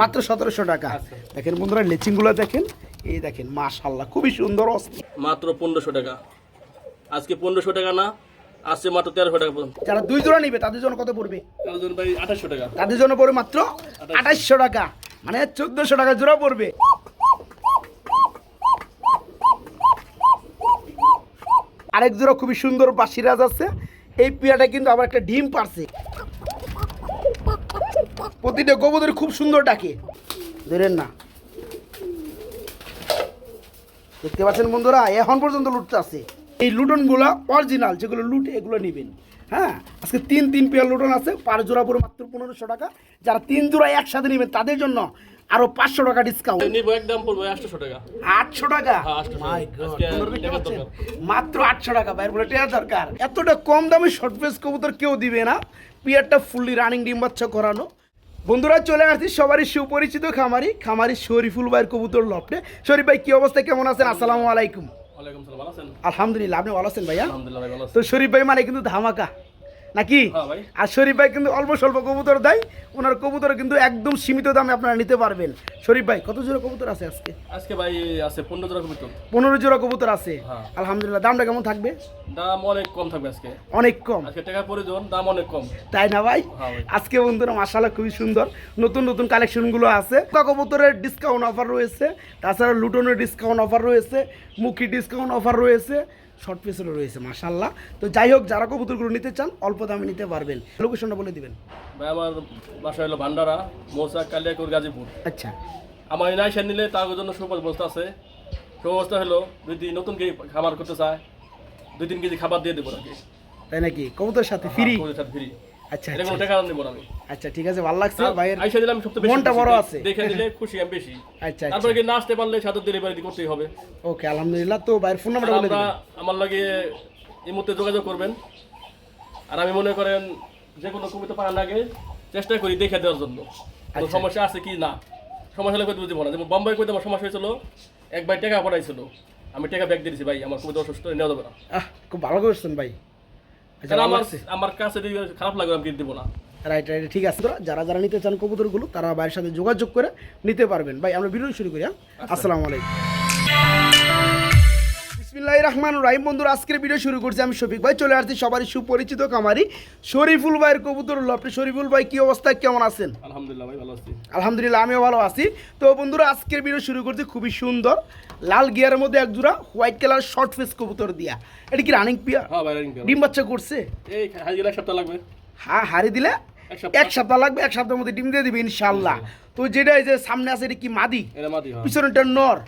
মাত্র সতেরোশো টাকা। দেখেন বন্ধুরা লেচিংগুলো দেখেন। এই দেখেন মাশাল্লাহ খুবই সুন্দর অস্থির মাত্র পনেরোশো টাকা। আজকে পনেরোশো টাকা না আসছে মাত্র তেরোশো টাকা পর্যন্ত। যারা দুই জোড়া নিবে তাদের জন্য কত পড়বে? আঠাশশো টাকা। তাদের জন্য পড়বে মাত্র আঠাশশো টাকা। মানে চোদ্দশো টাকা জোড়া পড়বে। আরেক জোড়া খুবই সুন্দর বাসিরাজ আছে। এই পিয়াটা কিন্তু আবার একটা ডিম পারছে। প্রতিটা গোবদের খুব সুন্দর ডাকে। ধরেন না। দেখতে পাচ্ছেন বন্ধুরা এখন পর্যন্ত লুটতে আছে। এই লুটনগুলো অরিজিনাল যেগুলো লুট এগুলো নেবেন। হ্যাঁ? আজকে তিন তিন পেয়ার লুটন আছে পার জোড়া পরে মাত্র পনেরোশো টাকা। যারা তিন জোড়া একসাথে নেবেন তাদের জন্য আরও পাঁচশো টাকা ডিসকাউন্ট নিবো একদম পড়বে আটশোশো টাকা। আটশো টাকা? হ্যাঁ, 800 My টাকা। God, আজকে পনেরো দেখতে টাকার পাচ্ছেন? দরকার। মাত্র আটশো টাকা বাইর বলে দরকার। এতটা কম দামে শর্ট ফেস কবুতর কেউ দিবে না। পিয়ারটা ফুললি রানিং ডিম বাচ্চা করানো। বন্ধুরা চলে আসছি সবারই সুপরিচিত খামারি খামারি শরীফুল ভাইয়ের কবুতর লপটে। শরীফ ভাই কি অবস্থা? কেমন আছেন? আসসালামু আলাইকুম। আলহামদুলিল্লাহ আপনি ভালো আছেন ভাইয়া? তো শরীফ ভাই মানে কিন্তু ধামাকা। নাকি? হ্যাঁ আর শরীফ ভাই কিন্তু অল্প স্বল্প কবুতর দেয় ওনার কবুতর কিন্তু একদম সীমিত দামে আপনারা নিতে পারবেন। শরীফ ভাই কত জোড়া কবুতর আছে আজকে? আজকে ভাই আছে পনেরো জোড়া কবিতর। পনেরো জোড়া কবুতর আছে। হ্যাঁ। আলহামদুলিল্লাহ দামটা কেমন থাকবে? দাম অনেক কম থাকবে আজকে। অনেক কম? আজকে টাকার প্রয়োজন দাম অনেক কম। তাই না ভাই? হ্যাঁ আজকে বন্ধুরা মাসালা খুবই সুন্দর। নতুন নতুন কালেকশনগুলো আছে। কবুতরের ডিসকাউন্ট অফার রয়েছে। তাছাড়া লুটনের ডিসকাউন্ট অফার রয়েছে। মুখী ডিসকাউন্ট অফার রয়েছে। শর্ট পিসেরও রয়েছে মাসাল্লাহ তো যাই হোক যারা কবুতরগুলো নিতে চান অল্প দামে নিতে পারবেন। লোকেশনটা বলে দিবেন। ভাই আমার বাসা হলো ভান্ডারা মৌসা কালিয়াকুর গাজীপুর। আচ্ছা। আমার নাইশান নিলে তার জন্য সুব্যবস্থা আছে। সুব্যবস্থা হলো যদি নতুন কেউ খাবার করতে চায় দুই তিন কেজি খাবার দিয়ে দেবো নাকি তাই নাকি? কবুতরের সাথে ফ্রি ফ্রি আচ্ছা আচ্ছা। টাকা নেব আমি। আচ্ছা ঠিক আছে ভালো লাগছে ভাইয়ের আইসা দিলাম সবচেয়ে বেশি মনটা বড় আছে। দেখে দিলে খুশি আমি বেশি। আচ্ছা তারপরে আচ্ছা কি না আসতে পারলে সাথে ডেলিভারি করতেই হবে। ওকে আলহামদুলিল্লাহ। তো ভাইয়ের ফোন নাম্বারটা বলে দিবেন। আমার লাগে এই মুহূর্তে যোগাযোগ করবেন। আর আমি মনে করেন যে কোনো কবিতা লাগে চেষ্টা করি দেখে দেওয়ার জন্য। কোনো। সমস্যা আছে কি? না। সমস্যা হলে বুঝব না। যেমন বোম্বাই কইতে আমার সমস্যা হয়েছিল এক ভাই টাকা পড়াইছিল আমি টাকা ব্যাগ দিয়েছি ভাই আমার কবিতা অসুস্থ নেওয়া যাবে না। খুব ভালো করছেন ভাই। আমার আমার কাছে খারাপ লাগবে আমি কিনে না। রাইট রাইট ঠিক আছে। যারা যারা নিতে চান কবুতরগুলো তারা ভাইয়ের সাথে যোগাযোগ করে নিতে পারবেন। ভাই আমরা ভিডিও শুরু করি হ্যাঁ? আসসালামু আলাইকুম। বিসমিল্লাহির রহমান রাহিম। বন্ধুরা আজকের ভিডিও শুরু করছি আমি শফিক ভাই। চলে আসছি সবারই সুপরিচিত কামারি শরীফুল ভাইয়ের কবুতর লপটে শরীফুল ভাই কি অবস্থা? কেমন আছেন? আলহামদুলিল্লাহ ভাই ভালো আছি। আলহামদুলিল্লাহ আমিও ভালো আছি। তো বন্ধুরা আজকের ভিডিও শুরু করছি খুবই সুন্দর। লাল গিয়ারের মধ্যে এক জোড়া হোয়াইট কালার শর্ট ফেস কবুতর দিয়া। এটা কি রানিং পিয়া হ্যাঁ ভাই রানিং ডিম বাচ্চা করছে? এই এক সপ্তাহ লাগবে। হ্যাঁ হারি দিলে এক সপ্তাহ। লাগবে এক সপ্তাহের মধ্যে ডিম দিয়ে দিবে ইনশাল্লাহ তো যেটা এই যে সামনে আছে এটা কি মাদি? হয়। নর। পিছনেরটা নর।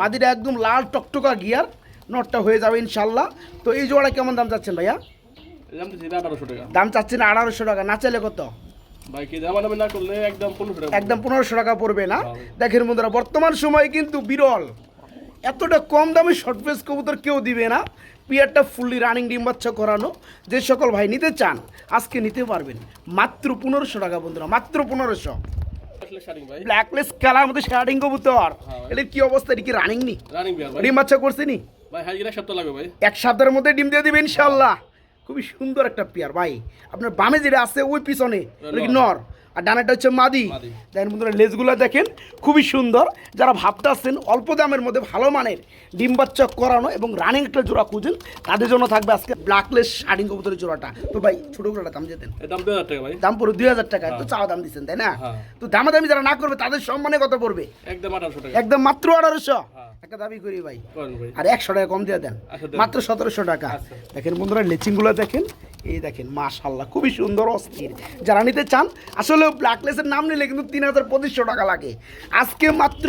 মাদিটা একদম লাল টকটকা গিয়ার। নরটা হয়ে যাবে ইনশাল্লাহ তো এই জোড়া কেমন দাম চাচ্ছেন ভাইয়া? দাম চাচ্ছেন আঠারোশো টাকা না চাইলে কত? একদম পনেরোশো টাকা পড়বে। না। দেখেন বন্ধুরা বর্তমান সময়ে কিন্তু বিরল। এতটা কম দামে শর্ট ফেস কবুতর কেউ দিবে না। পিয়ারটা ফুললি রানিং ডিম বাচ্চা করানো। যে সকল ভাই নিতে চান আজকে নিতে পারবেন। মাত্র পনেরোশো টাকা বন্ধুরা মাত্র পনেরোশো। ব্ল্যাকলেস কালার মধ্যে শার্টিং কবুতর। হ্যাঁ। এটা কি অবস্থা? এটা কি রানিং নি? ডিম বাচ্চা করছে নি? ভাই এক সপ্তাহ লাগবে ভাই। এক সপ্তাহের মধ্যে ডিম দিয়ে দিবে খুবই সুন্দর একটা পেয়ার ভাই। আপনার বামে যেটা আছে ওই পিছনে নর। আর ডানাটা হচ্ছে মাদি। দেখেন বন্ধুরা লেজগুলো দেখেন খুবই সুন্দর। যারা ভাবতেছেন অল্প দামের মধ্যে ভালো মানের ডিম বাচ্চা করানো এবং রানিং একটা জোড়া খুঁজেন তাদের জন্য থাকবে আজকে ব্ল্যাকলেস শার্টিং কবুতরের জোড়াটা। তো ভাই ছোটো জোড়াটা দাম যেতেন দাম দুই হাজার টাকা ভাই। দাম পড়বে দুই হাজার টাকা তো চাওয়া দাম দিচ্ছেন তাই না? হ্যাঁ। তো দামাদামি যারা না করবে তাদের সম্মানে কত পড়বে? একদম আঠারোশো টাকা। একদম মাত্র আঠারোশো। হ্যাঁ। একটা দাবি করি ভাই। আর একশো টাকা কম দিয়ে দেন। আচ্ছা, মাত্র সতেরোশো টাকা। আচ্ছা। দেখেন বন্ধুরা লেচিংগুলো দেখেন এই দেখেন মাশাল্লাহ খুবই সুন্দর অস্থির। যারা নিতে চান আসলে ব্ল্যাকলেসের নাম নিলে কিন্তু তিন হাজার পঁচিশশো টাকা লাগে। আজকে মাত্র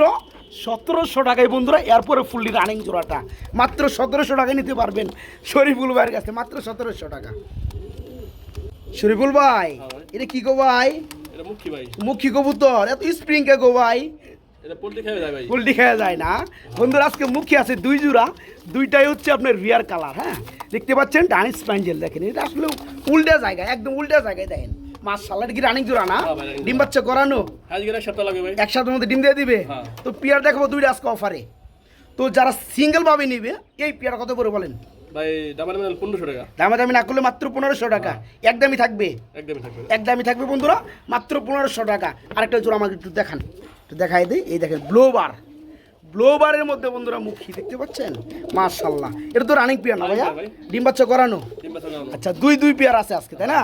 সতেরোশো টাকায় বন্ধুরা এরপরে ফুললি রানিং জোড়াটা। মাত্র সতেরোশো টাকায় নিতে পারবেন শরীফুল ভাইয়ের কাছে মাত্র সতেরোশো টাকা। শরীফুল ভাই হ্যাঁ এটা কি গো ভাই। মুখী কবুতর এত স্প্রিং কে গো ভাই? পোল্ট্রি খাওয়া যায় না। বন্ধুরা আজকে মুখী আছে দুই জোড়া। দুইটাই হচ্ছে আপনার রিয়ার কালার হ্যাঁ? দেখতে পাচ্ছেন ডানি দেখেন। এটা আসলে উল্টা জায়গায় একদম উল্টা জায়গায় দেখেন। মাছ সালাড রানিং জোড়া না? হ্যাঁ ডিম বাচ্চা করানো? এক একসাথে মধ্যে ডিম দিয়ে দিবে? হ্যাঁ। তো পিয়ার দেখাবো দুইটা আজকে অফারে তো যারা সিঙ্গেল ভাবে নিবে এই পিয়ার কত করে বলেন? ভাই ডাবার পনেরোশো টাকা। দামাদামি না করলে মাত্র পনেরোশো টাকা। একদমই থাকবে? একদমই থাকবে। একদমই থাকবে বন্ধুরা মাত্র পনেরোশো টাকা। আরেকটা জোড়া আমাকে একটু দেখান। একটু দেখাই দিই এই দেখেন ব্লোবার ব্লোবারের মধ্যে বন্ধুরা মুখী দেখতে পাচ্ছেন? মাশাল্লাহ এটা তো রানিং পেয়ার না ভাইয়া। ডিম বাচ্চা করানো। আচ্ছা দুই দুই পেয়ার আছে আজকে তাই না?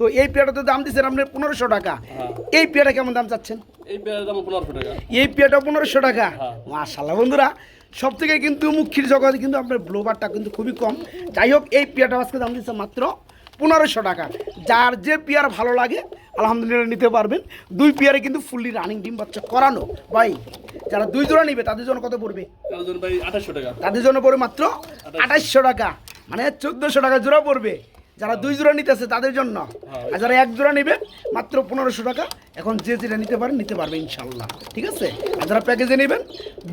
তো এই পেয়ারটা তো দাম দিচ্ছেন আপনি পনেরোশো টাকা। হ্যাঁ। এই পেয়ারটা কেমন দাম চাচ্ছেন? এই পেয়ারটা পনেরোশো টাকা। হ্যাঁ। মাশাল্লাহ বন্ধুরা। সব থেকে কিন্তু মুখির জগতে কিন্তু আপনার ব্লোবারটা কিন্তু খুবই কম। যাই হোক এই পেয়ারটা আজকে দাম দিচ্ছে মাত্র পনেরোশো টাকা। যার যে পেয়ার ভালো লাগে আলহামদুলিল্লাহ নিতে পারবেন। দুই পেয়ারে কিন্তু ফুললি রানিং ডিম বাচ্চা করানো। ভাই যারা দুই জোড়া নিবে তাদের জন্য কত পড়বে? আঠাশশো তাদের জন্য পড়বে মাত্র আঠাশশো টাকা। মানে চোদ্দোশো টাকা জোড়া পড়বে। যারা দুই জোড়া নিতেছে তাদের জন্য। হ্যাঁ। আর যারা এক জোড়া নেবে মাত্র পনেরোশো টাকা। এখন যে যেটা নিতে পারেন নিতে পারবে ইনশাল্লাহ ঠিক আছে? আর যারা প্যাকেজে নেবেন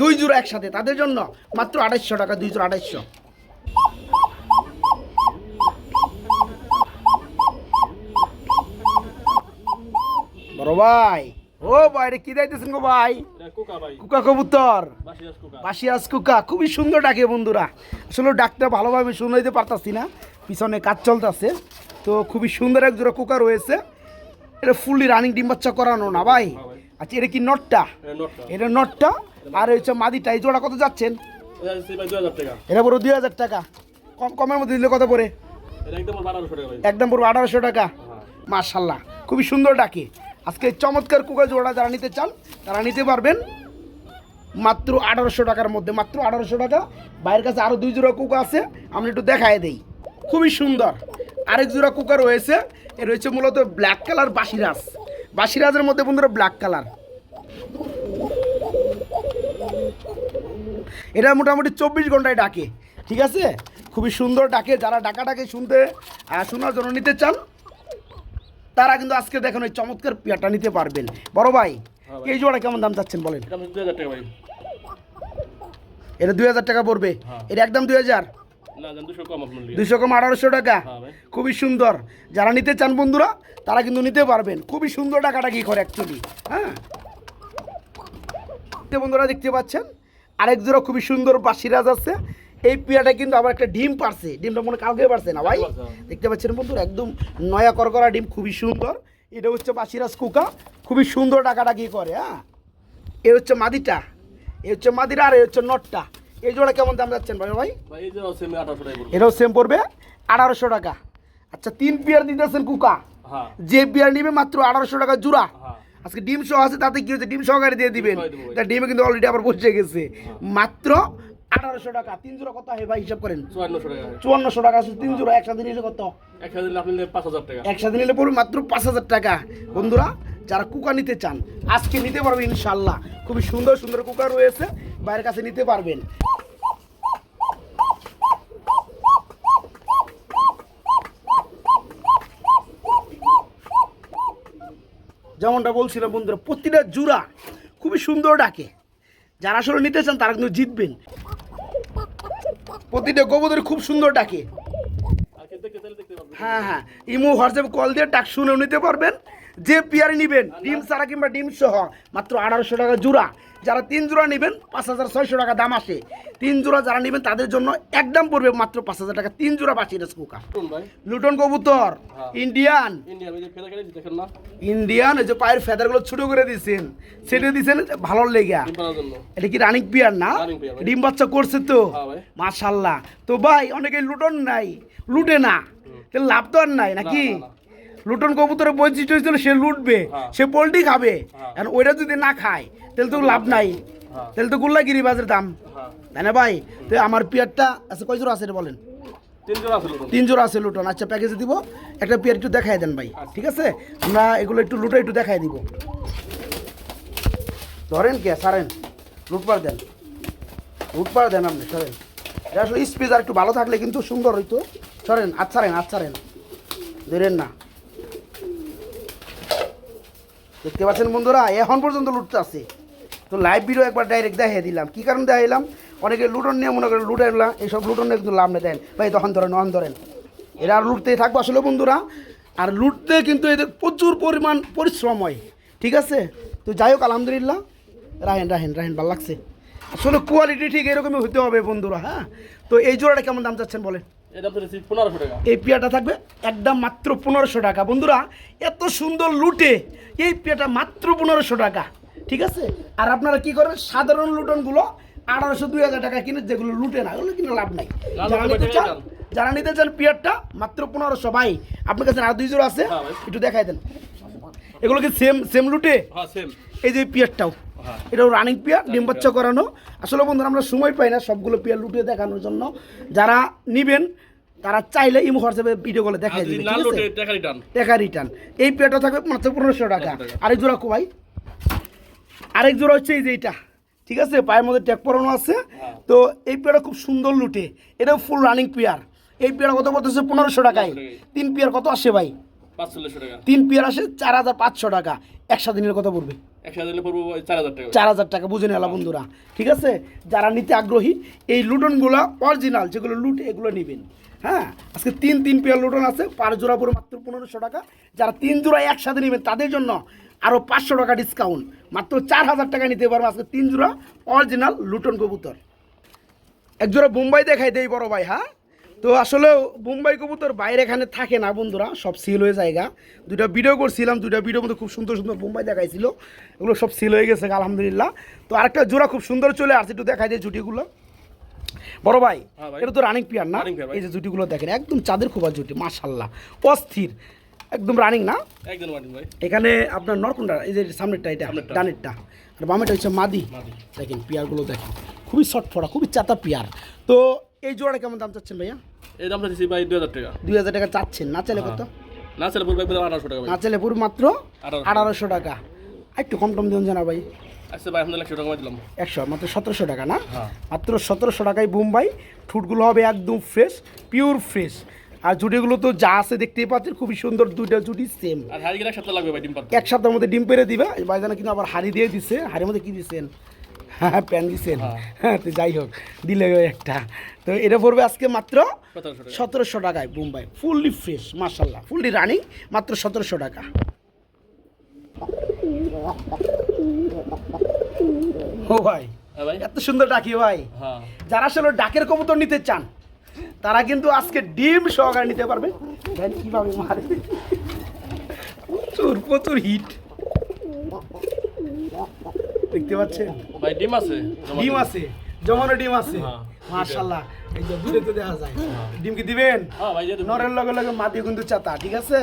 দুই জোড়া একসাথে তাদের জন্য মাত্র আঠাইশশো টাকা দুই জোড়া আঠাইশশো বড় ভাই। ও ভাই রে কি যাইতেছেন গো ভাই? কোকা কবুতর। বাসিয়াস কুকা। খুবই সুন্দর ডাকে বন্ধুরা। আসলে ডাকটা ভালোভাবে শুনাইতে পারতাছি না পিছনে কাজ চলতেছে। তো খুবই সুন্দর এক জোড়া কুকা রয়েছে। এটা ফুললি রানিং ডিম বাচ্চা করানো না ভাই? আচ্ছা এটা কি নটটা? এটা নটটা। আর হচ্ছে মাদিটা এই জোড়া কত যাচ্ছেন? এটা পুরো দুই হাজার টাকা। কম কমের মধ্যে দিলে কত পরে একদম পুরো আঠারোশো টাকা। হ্যাঁ। মার্শাল্লাহ খুবই সুন্দর ডাকে। আজকে চমৎকার কুকা জোড়া যারা নিতে চান, তারা নিতে পারবেন মাত্র আঠারোশো টাকার মধ্যে, মাত্র আঠারোশো টাকা। বাইরের কাছে আরও দুই জোড়া কুকা আছে আমরা একটু দেখায় দেই। খুবই সুন্দর। আরেক জোড়া কুকা রয়েছে, এ রয়েছে মূলত ব্ল্যাক কালার বাসিরাজ। বাসিরাজের মধ্যে বন্ধুরা ব্ল্যাক কালার এটা মোটামুটি চব্বিশ ঘন্টায় ডাকে, ঠিক আছে? খুবই সুন্দর ডাকে, যারা ডাকা ডাকে শুনতে শোনার জন্য নিতে চান তারা কিন্তু আজকে দেখেন ওই চমৎকার পেয়ারটা নিতে পারবেন। বড় ভাই হ্যাঁ এই জোড়া কেমন দাম চাচ্ছেন বলেন? এটা দুই হাজার টাকা পড়বে? হ্যাঁ। এটা একদম দুই হাজার? দুশো কম আঠারোশো টাকা? হ্যাঁ খুবই সুন্দর। যারা নিতে চান বন্ধুরা তারা কিন্তু নিতে পারবেন। খুবই সুন্দর টাকাটা কি করে অ্যাকচুয়ালি হ্যাঁ? বন্ধুরা দেখতে পাচ্ছেন আরেক জোড়া খুবই সুন্দর বাসিরাজ আছে। এই পিয়াটা কিন্তু আবার একটা ডিম পারছে। ডিমটা মনে হয় কালকে পারছে না ভাই? হ্যাঁ। দেখতে পাচ্ছেন বন্ধুরা একদম নয়া করকরা ডিম খুবই সুন্দর। এটা হচ্ছে বাসিরাজ কুকা খুবই সুন্দর টাকাটা কি করে হ্যাঁ? এ হচ্ছে মাদিটা এ হচ্ছে মাদিরা আর এ হচ্ছে নটটা। এই জোড়া কেমন দাম যাচ্ছেন ভাই ভাই? এটাও সেম পড়বে আঠারোশো টাকা। আচ্ছা তিন পেয়ার দিতেছেন কুকা? হ্যাঁ। যে পেয়ার নিবে মাত্র আঠারোশো টাকা জোড়া। হ্যাঁ। আজকে ডিম সহ আছে তাতে কি হচ্ছে ডিম সহকারে দিয়ে দিবেন। তা ডিমে কিন্তু অলরেডি আবার বসে গেছে। মাত্র আঠারোশো টাকা। তিন জোড়া কত হয় ভাই হিসাব করেন? চুয়ান্নশো টাকা। চুয়ান্নশো টাকা আছে তিন জোড়া একসাথে নিলে কত? এক হাজার আপনি নিলে পাঁচ হাজার টাকা। একসাথে নিলে পড়বে মাত্র পাঁচ হাজার টাকা। বন্ধুরা যারা কুকা নিতে চান আজকে নিতে পারবেন ইনশাল্লাহ খুবই সুন্দর সুন্দর কুকা রয়েছে বাইরের কাছে নিতে পারবেন। যেমনটা বলছিলাম বন্ধুরা প্রতিটা জুড়া খুবই সুন্দর ডাকে। যারা আসলে নিতে চান তারা কিন্তু জিতবেন। প্রতিটা গোবদের খুব সুন্দর ডাকে। হ্যাঁ হ্যাঁ। ইমু হোয়াটসঅ্যাপ কল দিয়ে ডাক শুনেও নিতে পারবেন। যে পেয়ারে নেবেন ডিম ছাড়া কিংবা ডিম সহ মাত্র আঠারোশো টাকা জোড়া। যারা তিন জোড়া নেবেন পাঁচ হাজার ছয়শো টাকা দাম আসে। তিন জোড়া যারা নেবেন তাদের জন্য একদম পড়বে মাত্র পাঁচ হাজার টাকা। তিন জোড়া বাঁচিয়ে কুকা শুনুন ভাই। লুটন কবুতর হ্যাঁ। ইন্ডিয়ান। ইন্ডিয়ান ওই যে পায়ের ফেদারগুলো ছোট করে দিয়েছেন সেটা দিয়েছেন ভালো লেগা এটা কি রানিক পিয়ার না? ডিম বাচ্চা করছে তো? হ্যাঁ। মাশাল্লাহ তো ভাই অনেকে লুটন নাই লুটে না। লাভ তো আর নাই নাকি। লুটন কবুতরের বৈশিষ্ট্য হয়েছিল সে লুটবে হ্যাঁ। সে পোলট্রি খাবে হ্যাঁ। আর ওইটা যদি না খায় তাহলে তো লাভ নাই। হ্যাঁ। তাহলে তো গোল্লাগিরি বাজার দাম। হ্যাঁ। তাই না ভাই? তো আমার পিয়ারটা আচ্ছা কয় জোড়া আছে বলেন? তিন জোড়া আছে লুটুন। আছে আচ্ছা প্যাকেজে দিব। একটা পিয়ার একটু দেখাই দেন ভাই ঠিক আছে? আমরা এগুলো একটু লুটে একটু দেখাই দিব। ধরেন কে? সারেন। লুটপার দেন। লুটপার দেন আপনি সরেন। এটা আসলে স্পেস আর একটু ভালো থাকলে কিন্তু সুন্দর হইতো। সরেন আচ্ছা ছাড়েন আচ্ছা ছাড়েন। ধরেন না। দেখতে পাচ্ছেন বন্ধুরা, এখন পর্যন্ত লুটতে আছে তো লাইভ ভিডিও একবার ডাইরেক্ট দেখিয়ে দিলাম। কী কারণ দেখাইলাম? অনেকে লুটন নিয়ে মনে করেন লুটে এইসব লুটন নিয়ে কিন্তু লাভ নেই। দেন, ভাই, তখন ধরেন, অন ধরেন। এরা আর লুটতেই থাকব আসলে বন্ধুরা। আর লুটতে কিন্তু এদের প্রচুর পরিমাণ পরিশ্রম হয়। ঠিক আছে? তো যাই হোক, আলহামদুলিল্লাহ। রাহেন রাহেন রাহেন, ভালো লাগছে। আসলে কোয়ালিটি ঠিক এরকমই হতে হবে বন্ধুরা হ্যাঁ? তো এই জোড়াটা কেমন দাম চাচ্ছেন বলেন? এই পেয়াটা থাকবে একদম মাত্র পনেরোশো টাকা। বন্ধুরা এত সুন্দর লুটে এই পেয়াটা মাত্র পনেরোশো টাকা ঠিক আছে? আর আপনারা কি করেন সাধারণ লুটনগুলো আঠারোশো দুই হাজার টাকা কিনে যেগুলো লুটে না ওগুলো কিনে লাভ নাই। যারা নিতে চান। যারা নিতে চান পেয়ারটা মাত্র পনেরোশো। ভাই আপনার কাছে আর দুই জোড়া আছে? হ্যাঁ একটু দেখাই দেন। এগুলো কি সেম সেম লুটে? হ্যাঁ এই যে পিয়ারটাও। এটাও রানিং পিয়ার ডিম বাচ্চা করানো। আসলে বন্ধুরা আমরা সময় পাই না সবগুলো পিয়ার লুটিয়ে দেখানোর জন্য। যারা নিবেন তারা চাইলে ইমো হোয়াটসঅ্যাপে ভিডিও কলে দেখাই দিবে টাকা রিটার্ন টাকা রিটার্ন এই পেয়ারটা থাকবে মাত্র পনেরোশো টাকা। আরেক জোড়া কোয়াই আরেক জোড়া হচ্ছে এই যে এইটা। ঠিক আছে? পায়ের মধ্যে ট্যাগ পরানো আছে। হ্যাঁ। তো এই পেয়ারটা খুব সুন্দর লুটে। এটা ফুল রানিং পেয়ার এই পেয়ার কত পড়তেছে? পনেরোশো টাকায়। তিন পেয়ার কত আসে ভাই? তিন পেয়ার আসে চার হাজার পাঁচশো টাকা। একসাথে নিলে কত পড়বে। চার হাজার টাকা। চার হাজার টাকা বুঝে নেলা বন্ধুরা। ঠিক আছে? যারা নিতে আগ্রহী এই লুটনগুলো অরিজিনাল যেগুলো লুট এগুলো নেবেন। হ্যাঁ? আজকে তিন তিন পেয়ার লুটন আছে পার জোড়া পরে মাত্র পনেরোশো টাকা। যারা তিন জোড়া একসাথে নেবেন তাদের জন্য আরও পাঁচশো টাকা ডিসকাউন্ট মাত্র চার হাজার টাকা নিতে পারব আজকে তিন জোড়া অরিজিনাল লুটন কবুতর। এক জোড়া বোম্বাই দেখাই দেই বড় ভাই হ্যাঁ? তো আসলে বোম্বাই কবুতর বাইরে এখানে থাকে না বন্ধুরা সব সিল হয়ে জায়গা। দুইটা ভিডিও করছিলাম দুইটা ভিডিওর মধ্যে খুব সুন্দর সুন্দর বোম্বাই দেখাইছিল। এগুলো সব সিল হয়ে গেছে আলহামদুলিল্লাহ। তো আরেকটা জোড়া খুব সুন্দর চলে আসছে একটু দেখাই দিয়ে জুটিগুলো। বড় ভাই হ্যাঁ এটা তো রানিং পিয়ার না। এই যে জুটিগুলো দেখেন একদম চাঁদের খোবা জুটি মাশাল্লাহ অস্থির একদম রানিং না? ভাই। এখানে আপনার নরকুন্ডা এই যে সামনেরটা এটা। ডানেরটা। আর বামেটা হচ্ছে মাদি। দেখেন পিয়ারগুলো দেখেন। খুবই শর্টফড়া খুবই চাতা পিয়ার। তো এই জোড়াটা কেমন দাম চাচ্ছেন ভাইয়া? এই দামটা দিচ্ছি ভাই দুই হাজার টাকা। দুই হাজার টাকা চাচ্ছেন। না চাইলে কত? না পড়বে একদম আঠারোশো টাকা না চাইলে পুরো মাত্র আঠারোশো। টাকা। একটু কম টম দিন জানা ভাই। আচ্ছা ভাই আপনাদের একশো টাকা দিলাম। একশো মাত্র সতেরোশো টাকা না? হ্যাঁ। মাত্র সতেরোশো টাকায় বোম্বাই ঠুটগুলো হবে একদম ফ্রেশ পিওর ফ্রেশ। আর জুটিগুলো তো যা আছে দেখতেই পাচ্ছেন খুবই সুন্দর দুইটা জুটি সেম আর হাড়ি এক সপ্তাহ লাগবে ভাই ডিম এক সপ্তাহের মধ্যে ডিম পেরে দিবে। ভাইজানা কিন্তু আবার হাড়ি দিয়ে দিছে। হাড়ির মধ্যে কি দিচ্ছেন হ্যাঁ প্যান দিচ্ছেন হ্যাঁ। হ্যাঁ তো যাই হোক দিলে একটা। তো এটা পড়বে আজকে মাত্র সতেরোশো টাকা। সতেরোশো টাকায় মুম্বাই ফুললি ফ্রেশ মার্শাল্লাহ ফুললি রানিং মাত্র সতেরোশো টাকা। ও ভাই হ্যাঁ এত সুন্দর ডাকি ভাই। হ্যাঁ। যারা আসলে ডাকের কবুতর নিতে চান তারা কিন্তু আজকে ডিম সহকারে নিতে পারবে। কীভাবে মারে। প্রচুর প্রচুর হিট দেখতে পাচ্ছেন? ভাই ডিম আছে? ডিম আছে জমানো ডিম আছে। মাশাআল্লাহ। এই যে দূরে তো দেখা যায়। ডিম কি দিবেন? হ্যাঁ নরের লগে লগে মাটি কিন্তু চাতা ঠিক আছে?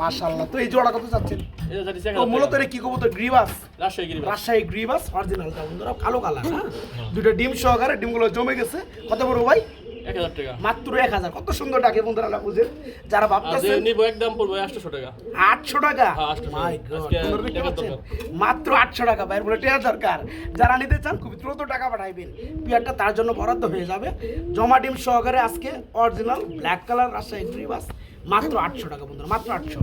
মাশাআল্লাহ। তো এই জোড়া কত চাচ্ছেন? তো মূলত। এটা কি কবুতর? গ্রিবাস। রাজশাহী গ্রিবাস। রাজশাহী গ্রিবাস অরিজিনালটা বন্ধুরা কালো কালার হ্যাঁ। দুটো ডিম সহকারে ডিমগুলো জমে গেছে। কত বড় ভাই? মাত্র এক হাজার। কত সুন্দর ডাকে বন্ধুরা না বুঝেন যারা ভাবতেছেন নিবো একদম পড়বে আটশো টাকা। আটশো টাকা? হ্যাঁ, 800 টাকা। দরকার। মাত্র আটশো টাকা বাইরে বলে টেয়া দরকার। যারা নিতে চান খুব দ্রুত টাকা পাঠাইবেন। পিয়ারটা তার জন্য বরাদ্দ হয়ে যাবে। জমা ডিম সহকারে আজকে অরিজিনাল ব্ল্যাক কালার রাজশাহী গ্রিবাস মাত্র আটশো টাকা বন্ধুরা মাত্র আটশো।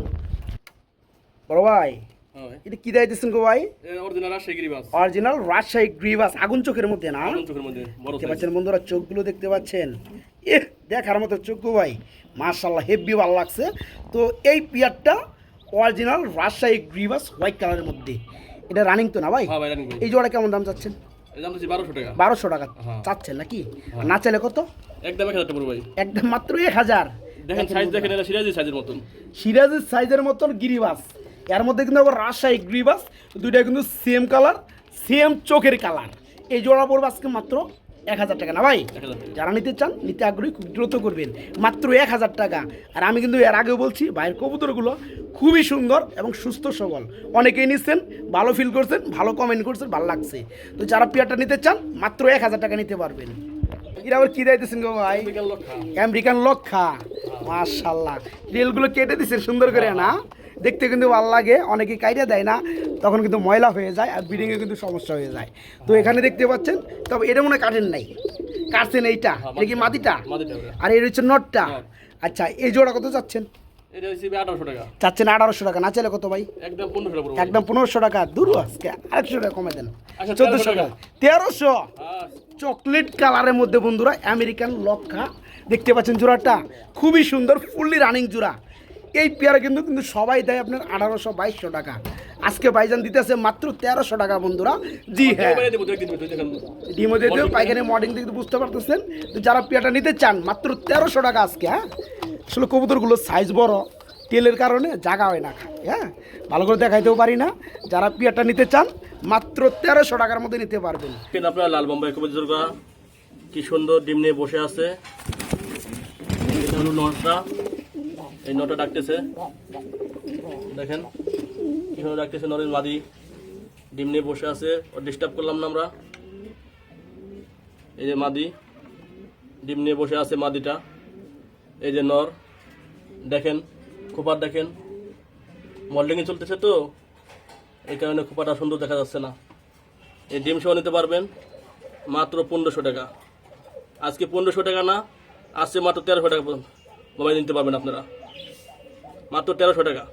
বড় হ্যাঁ ভাই। এটা কি দেয় দিচ্ছেন গো ভাই? অরিজিনাল রাজশাহী গিরি বাস অরিজিনাল রাজশাহী গ্রিবাস আগুন চোখের মধ্যে না? আগুন চোখের মধ্যে দেখতে পাচ্ছেন বন্ধুরা চোখগুলো দেখতে পাচ্ছেন। এ দেখার মতো চোখ গো ভাই। মার্শাল্লাহ হেভি ভালো লাগছে। তো এই পিয়ারটা অরিজিনাল রাজশাহী গ্রিবাস হোয়াইট কালারের মধ্যে। এটা রানিং তো না ভাই? হ্যাঁ ভাই এই জোড়া কেমন দাম চাচ্ছেন? বারোশো টাকা। হ্যাঁ। চাচ্ছেন নাকি? না চাইলে কত? একদম এক হাজার ভাই। একদম মাত্র এক হাজার। দেখেন সাইজ দেখেন এটা সিরাজি সাইজের মতন। সিরাজের সাইজের মতন গিরিবাস। এর মধ্যে কিন্তু আবার রাজশাহী গ্রিবাস দুইটা কিন্তু সেম কালার সেম চোখের কালার এই জোড়া পড়বে আজকে মাত্র এক হাজার টাকা। না ভাই? যারা নিতে চান নিতে আগ্রহী খুব দ্রুত করবেন। মাত্র এক হাজার টাকা। আর আমি কিন্তু এর আগেও বলছি ভাইয়ের কবুতরগুলো খুবই সুন্দর এবং সুস্থ সবল। অনেকেই নিচ্ছেন ভালো ফিল করছেন ভালো কমেন্ট করছেন ভালো লাগছে। তো যারা পেয়ারটা নিতে চান মাত্র এক হাজার টাকা নিতে পারবেন। এরা আবার কী দিতেছেন গো ভাই? আমেরিকান লক্ষা। মাশাল্লাহ রেলগুলো কেটে দিছে সুন্দর করে না? দেখতে কিন্তু ভালো লাগে। অনেকে কাইটা দেয় না তখন কিন্তু ময়লা হয়ে যায় আর বিডিংয়ে কিন্তু সমস্যা হয়ে যায়। তো এখানে দেখতে পাচ্ছেন তবে এটা মনে হয় কাটেন নাই। কাটছেন এইটা এটা কি মাটিটা। আর এর হচ্ছে নটটা আচ্ছা এই জোড়া কত চাচ্ছেন? এটা চাচ্ছেন আঠারোশো টাকা না চাইলে কত ভাই? একদম পনেরোশো টাকা দূর আজকে। আরেকশো টাকা কমে দেন। আচ্ছা, চোদ্দোশো টাকা। তেরোশো? হ্যাঁ। চকলেট কালারের মধ্যে বন্ধুরা আমেরিকান লক্ষা। দেখতে পাচ্ছেন জোড়াটা? খুবই সুন্দর ফুললি রানিং জোড়া। এই পেয়ারা কিন্তু কিন্তু সবাই দেয় আপনার আঠারোশো বাইশশো টাকা। আজকে ভাইজান দিতেছে মাত্র তেরোশো টাকা বন্ধুরা। জি হ্যাঁ। দেবো ডিমো দিয়ে দিও পাইকারি মডেল থেকে বুঝতে পারতেছেন। যারা পেয়াটা নিতে চান মাত্র তেরোশো টাকা আজকে হ্যাঁ? আসলে কবুতরগুলো সাইজ বড় তেলের কারণে জাগা হয় না খায় হ্যাঁ? ভালো করে দেখাইতেও পারি না। যারা পেয়াটা নিতে চান মাত্র তেরোশো টাকার মধ্যে নিতে পারবেন। আপনার লাল বোম্বাই কবুতর কি সুন্দর ডিম নিয়ে বসে আছে। নটটা এই নটা ডাকতেছে। দেখেন, কীভাবে ডাকতেছে নরের মাদি ডিম নিয়ে বসে আছে, ও ডিস্টার্ব করলাম না আমরা। এই যে মাদি, ডিম নিয়ে বসে আছে মাদিটা। এই যে নর, দেখেন, খোপার দেখেন। মল্ডিংয়ে চলতেছে তো, এই কারণে খোপাটা সুন্দর দেখা যাচ্ছে না। এই ডিম সহ নিতে পারবেন, মাত্র পনেরোশো টাকা। আজকে পনেরোশো টাকা না, আজকে মাত্র তেরোশো টাকা মোবাইল নিতে পারবেন আপনারা। মাত্র তেরোশো টাকা।